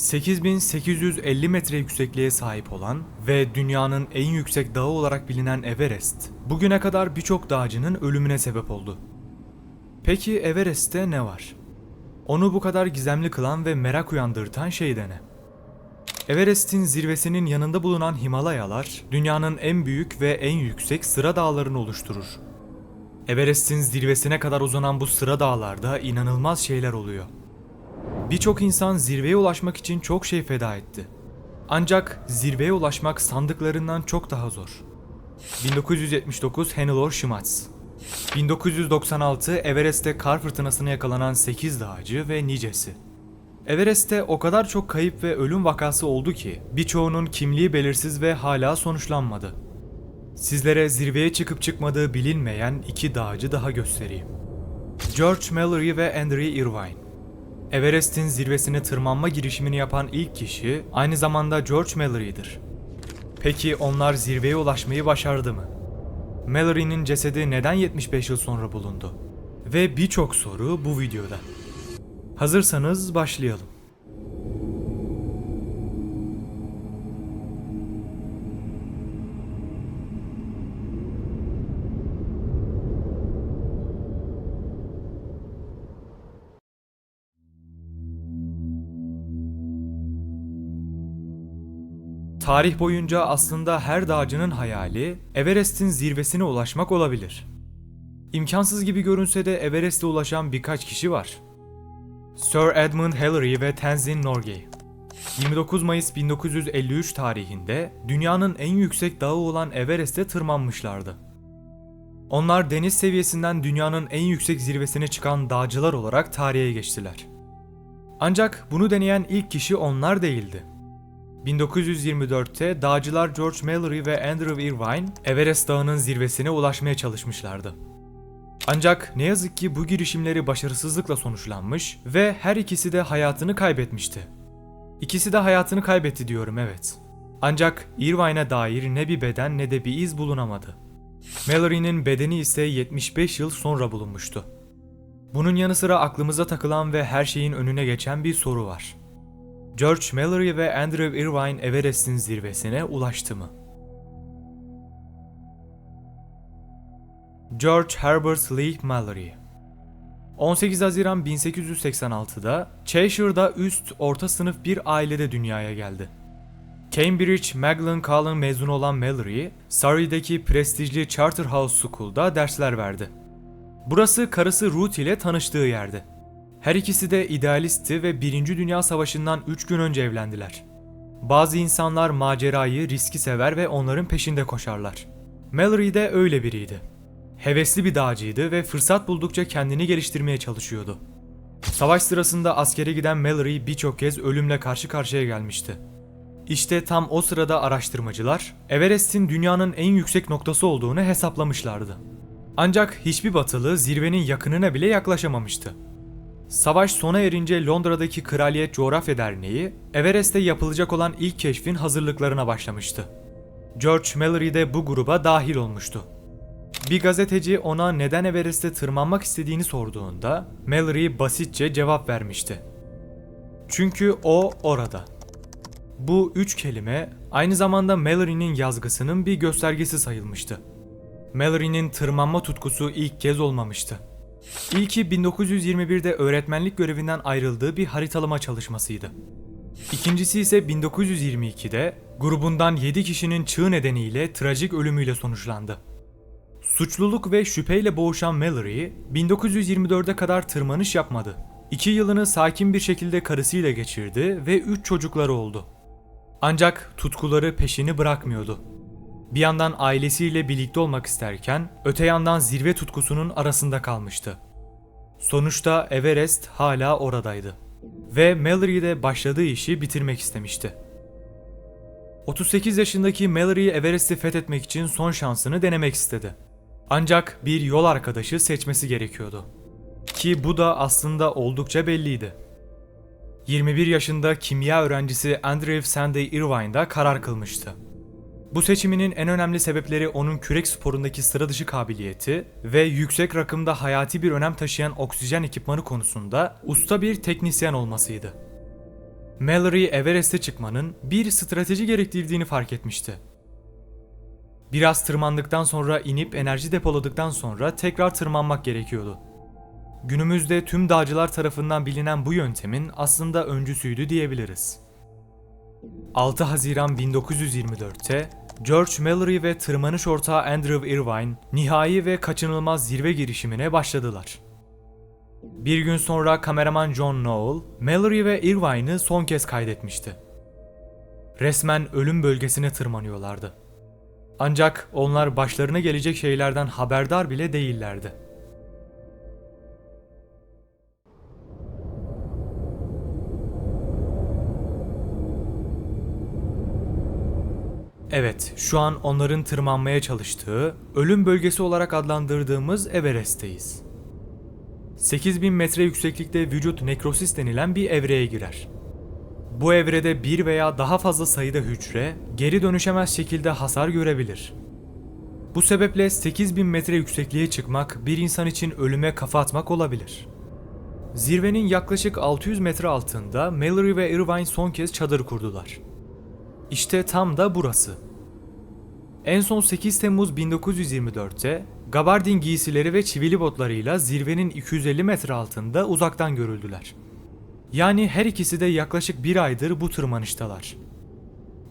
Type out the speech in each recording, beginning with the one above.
8850 metre yüksekliğe sahip olan ve dünyanın en yüksek dağı olarak bilinen Everest, bugüne kadar birçok dağcının ölümüne sebep oldu. Peki Everest'te ne var? Onu bu kadar gizemli kılan ve merak uyandırtan şey de ne? Everest'in zirvesinin yanında bulunan Himalayalar, dünyanın en büyük ve en yüksek sıra dağlarını oluşturur. Everest'in zirvesine kadar uzanan bu sıra dağlarda inanılmaz şeyler oluyor. Birçok insan zirveye ulaşmak için çok şey feda etti. Ancak zirveye ulaşmak sandıklarından çok daha zor. 1979 Hannelore Schmatz 1996 Everest'te kar fırtınasına yakalanan 8 dağcı ve nicesi. Everest'te o kadar çok kayıp ve ölüm vakası oldu ki birçoğunun kimliği belirsiz ve hala sonuçlanmadı. Sizlere zirveye çıkıp çıkmadığı bilinmeyen iki dağcı daha göstereyim. George Mallory ve Andrew Irvine. Everest'in zirvesine tırmanma girişimini yapan ilk kişi aynı zamanda George Mallory'dir. Peki onlar zirveye ulaşmayı başardı mı? Mallory'nin cesedi neden 75 yıl sonra bulundu? Ve birçok soru bu videoda. Hazırsanız başlayalım. Tarih boyunca aslında her dağcının hayali Everest'in zirvesine ulaşmak olabilir. İmkansız gibi görünse de Everest'e ulaşan birkaç kişi var. Sir Edmund Hillary ve Tenzin Norgay. 29 Mayıs 1953 tarihinde dünyanın en yüksek dağı olan Everest'e tırmanmışlardı. Onlar deniz seviyesinden dünyanın en yüksek zirvesine çıkan dağcılar olarak tarihe geçtiler. Ancak bunu deneyen ilk kişi onlar değildi. 1924'te dağcılar George Mallory ve Andrew Irvine Everest Dağı'nın zirvesine ulaşmaya çalışmışlardı. Ancak ne yazık ki bu girişimleri başarısızlıkla sonuçlanmış ve her ikisi de hayatını kaybetmişti. İkisi de hayatını kaybetti diyorum evet. Ancak Irvine'a dair ne bir beden ne de bir iz bulunamadı. Mallory'nin bedeni ise 75 yıl sonra bulunmuştu. Bunun yanı sıra aklımıza takılan ve her şeyin önüne geçen bir soru var. George Mallory ve Andrew Irvine Everest'in zirvesine ulaştı mı? George Herbert Lee Mallory 18 Haziran 1886'da Cheshire'da üst orta sınıf bir ailede dünyaya geldi. Cambridge Magdalen College mezunu olan Mallory, Surrey'deki prestijli Charterhouse School'da dersler verdi. Burası karısı Ruth ile tanıştığı yerdi. Her ikisi de idealistti ve 1. Dünya Savaşı'ndan 3 gün önce evlendiler. Bazı insanlar macerayı, riski sever ve onların peşinde koşarlar. Mallory de öyle biriydi. Hevesli bir dağcıydı ve fırsat buldukça kendini geliştirmeye çalışıyordu. Savaş sırasında askere giden Mallory birçok kez ölümle karşı karşıya gelmişti. İşte tam o sırada araştırmacılar Everest'in dünyanın en yüksek noktası olduğunu hesaplamışlardı. Ancak hiçbir batılı zirvenin yakınına bile yaklaşamamıştı. Savaş sona erince Londra'daki Kraliyet Coğrafya Derneği, Everest'te yapılacak olan ilk keşfin hazırlıklarına başlamıştı. George Mallory de bu gruba dahil olmuştu. Bir gazeteci ona neden Everest'te tırmanmak istediğini sorduğunda Mallory basitçe cevap vermişti. Çünkü o orada. Bu üç kelime aynı zamanda Mallory'nin yazgısının bir göstergesi sayılmıştı. Mallory'nin tırmanma tutkusu ilk kez olmamıştı. İlki 1921'de öğretmenlik görevinden ayrıldığı bir haritalama çalışmasıydı. İkincisi ise 1922'de grubundan 7 kişinin çığ nedeniyle trajik ölümüyle sonuçlandı. Suçluluk ve şüpheyle boğuşan Mallory, 1924'e kadar tırmanış yapmadı. 2 yılını sakin bir şekilde karısıyla geçirdi ve 3 çocukları oldu. Ancak tutkuları peşini bırakmıyordu. Bir yandan ailesiyle birlikte olmak isterken, öte yandan zirve tutkusunun arasında kalmıştı. Sonuçta Everest hala oradaydı. Ve Mallory de başladığı işi bitirmek istemişti. 38 yaşındaki Mallory Everest'i fethetmek için son şansını denemek istedi. Ancak bir yol arkadaşı seçmesi gerekiyordu. Ki bu da aslında oldukça belliydi. 21 yaşında kimya öğrencisi Andrew Sandy Irvine da karar kılmıştı. Bu seçiminin en önemli sebepleri onun kürek sporundaki sıra dışı kabiliyeti ve yüksek rakımda hayati bir önem taşıyan oksijen ekipmanı konusunda usta bir teknisyen olmasıydı. Mallory Everest'e çıkmanın bir strateji gerektirdiğini fark etmişti. Biraz tırmandıktan sonra inip enerji depoladıktan sonra tekrar tırmanmak gerekiyordu. Günümüzde tüm dağcılar tarafından bilinen bu yöntemin aslında öncüsüydü diyebiliriz. 6 Haziran 1924'te George Mallory ve tırmanış ortağı Andrew Irvine nihai ve kaçınılmaz zirve girişimine başladılar. Bir gün sonra kameraman John Noel, Mallory ve Irvine'ı son kez kaydetmişti. Resmen ölüm bölgesine tırmanıyorlardı. Ancak onlar başlarına gelecek şeylerden haberdar bile değillerdi. Evet, şu an onların tırmanmaya çalıştığı, ölüm bölgesi olarak adlandırdığımız Everest'teyiz. 8000 metre yükseklikte vücut nekrosis denilen bir evreye girer. Bu evrede bir veya daha fazla sayıda hücre geri dönüşemez şekilde hasar görebilir. Bu sebeple 8000 metre yüksekliğe çıkmak bir insan için ölüme kafa atmak olabilir. Zirvenin yaklaşık 600 metre altında Mallory ve Irvine son kez çadır kurdular. İşte tam da burası. En son 8 Temmuz 1924'te gabardin giysileri ve çivili botlarıyla zirvenin 250 metre altında uzaktan görüldüler. Yani her ikisi de yaklaşık bir aydır bu tırmanıştalar.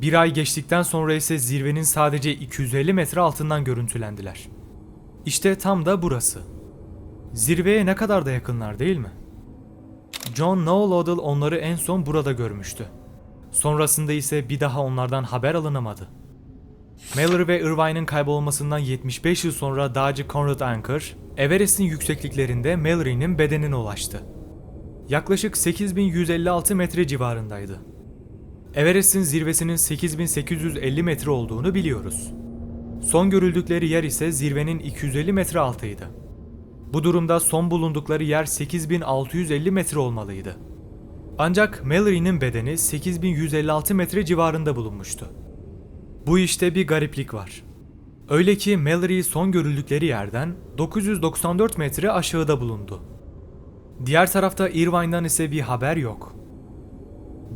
Bir ay geçtikten sonra ise zirvenin sadece 250 metre altından görüntülendiler. İşte tam da burası. Zirveye ne kadar da yakınlar değil mi? John Noel Odell onları en son burada görmüştü. Sonrasında ise bir daha onlardan haber alınamadı. Mallory ve Irvine'ın kaybolmasından 75 yıl sonra dağcı Conrad Anker, Everest'in yüksekliklerinde Mallory'nin bedenine ulaştı. Yaklaşık 8156 metre civarındaydı. Everest'in zirvesinin 8850 metre olduğunu biliyoruz. Son görüldükleri yer ise zirvenin 250 metre altıydı. Bu durumda son bulundukları yer 8650 metre olmalıydı. Ancak Mallory'nin bedeni 8156 metre civarında bulunmuştu. Bu işte bir gariplik var. Öyle ki Mallory son görüldükleri yerden 994 metre aşağıda bulundu. Diğer tarafta Irvine'dan ise bir haber yok.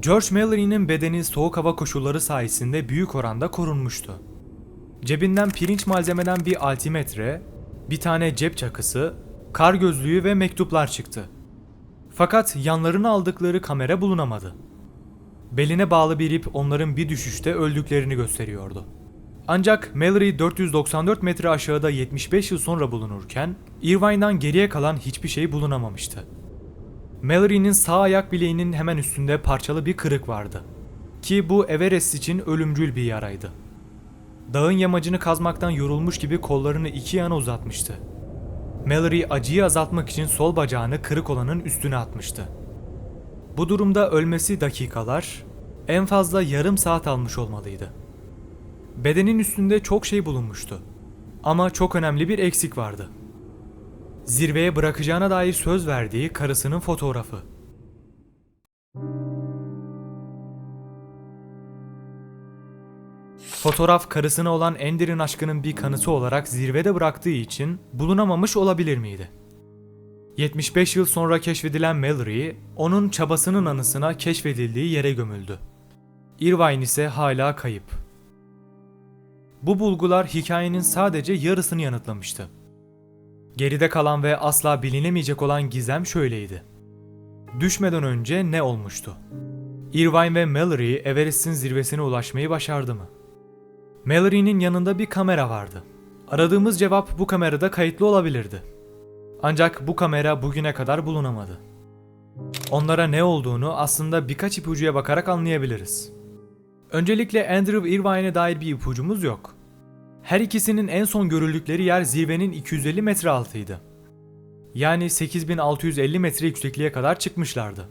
George Mallory'nin bedeni soğuk hava koşulları sayesinde büyük oranda korunmuştu. Cebinden pirinç malzemeden bir altimetre, bir tane cep çakısı, kar gözlüğü ve mektuplar çıktı. Fakat yanlarına aldıkları kamera bulunamadı. Beline bağlı bir ip onların bir düşüşte öldüklerini gösteriyordu. Ancak Mallory 494 metre aşağıda 75 yıl sonra bulunurken Irvine'dan geriye kalan hiçbir şey bulunamamıştı. Mallory'nin sağ ayak bileğinin hemen üstünde parçalı bir kırık vardı. Ki bu Everest için ölümcül bir yaraydı. Dağın yamacını kazmaktan yorulmuş gibi kollarını iki yana uzatmıştı. Mallory acıyı azaltmak için sol bacağını kırık olanın üstüne atmıştı. Bu durumda ölmesi dakikalar, en fazla yarım saat almış olmalıydı. Bedenin üstünde çok şey bulunmuştu. Ama çok önemli bir eksik vardı. Zirveye bırakacağına dair söz verdiği karısının fotoğrafı. Fotoğraf karısına olan Ender'in aşkının bir kanıtı olarak zirvede bıraktığı için bulunamamış olabilir miydi? 75 yıl sonra keşfedilen Mallory, onun çabasının anısına keşfedildiği yere gömüldü. Irvine ise hala kayıp. Bu bulgular hikayenin sadece yarısını yanıtlamıştı. Geride kalan ve asla bilinemeyecek olan gizem şöyleydi. Düşmeden önce ne olmuştu? Irvine ve Mallory Everest'in zirvesine ulaşmayı başardı mı? Mallory'nin yanında bir kamera vardı. Aradığımız cevap bu kamerada kayıtlı olabilirdi. Ancak bu kamera bugüne kadar bulunamadı. Onlara ne olduğunu aslında birkaç ipucuya bakarak anlayabiliriz. Öncelikle Andrew Irvine'e dair bir ipucumuz yok. Her ikisinin en son görüldükleri yer zirvenin 250 metre altıydı. Yani 8650 metre yüksekliğe kadar çıkmışlardı.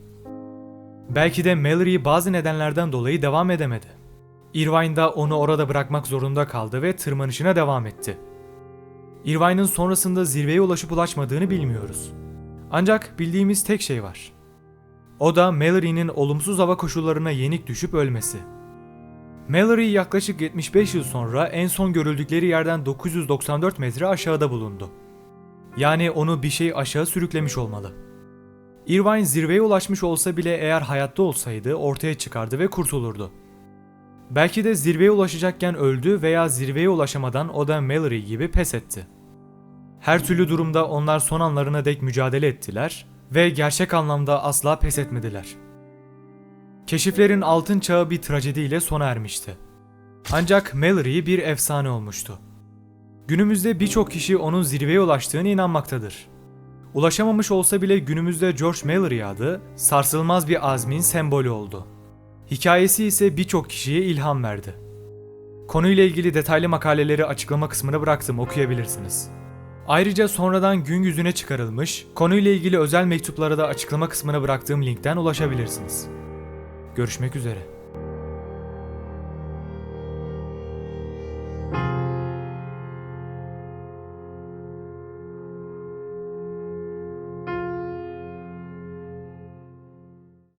Belki de Mallory bazı nedenlerden dolayı devam edemedi. Irvine da onu orada bırakmak zorunda kaldı ve tırmanışına devam etti. Irvine'ın sonrasında zirveye ulaşıp ulaşmadığını bilmiyoruz. Ancak bildiğimiz tek şey var. O da Mallory'nin olumsuz hava koşullarına yenik düşüp ölmesi. Mallory yaklaşık 75 yıl sonra en son görüldükleri yerden 994 metre aşağıda bulundu. Yani onu bir şey aşağı sürüklemiş olmalı. Irvine zirveye ulaşmış olsa bile eğer hayatta olsaydı ortaya çıkardı ve kurtulurdu. Belki de zirveye ulaşacakken öldü veya zirveye ulaşamadan o da Mallory gibi pes etti. Her türlü durumda onlar son anlarına dek mücadele ettiler ve gerçek anlamda asla pes etmediler. Keşiflerin altın çağı bir trajediyle sona ermişti. Ancak Mallory bir efsane olmuştu. Günümüzde birçok kişi onun zirveye ulaştığına inanmaktadır. Ulaşamamış olsa bile günümüzde George Mallory adı sarsılmaz bir azmin sembolü oldu. Hikayesi ise birçok kişiye ilham verdi. Konuyla ilgili detaylı makaleleri açıklama kısmına bıraktım okuyabilirsiniz. Ayrıca sonradan gün yüzüne çıkarılmış, konuyla ilgili özel mektuplara da açıklama kısmına bıraktığım linkten ulaşabilirsiniz. Görüşmek üzere.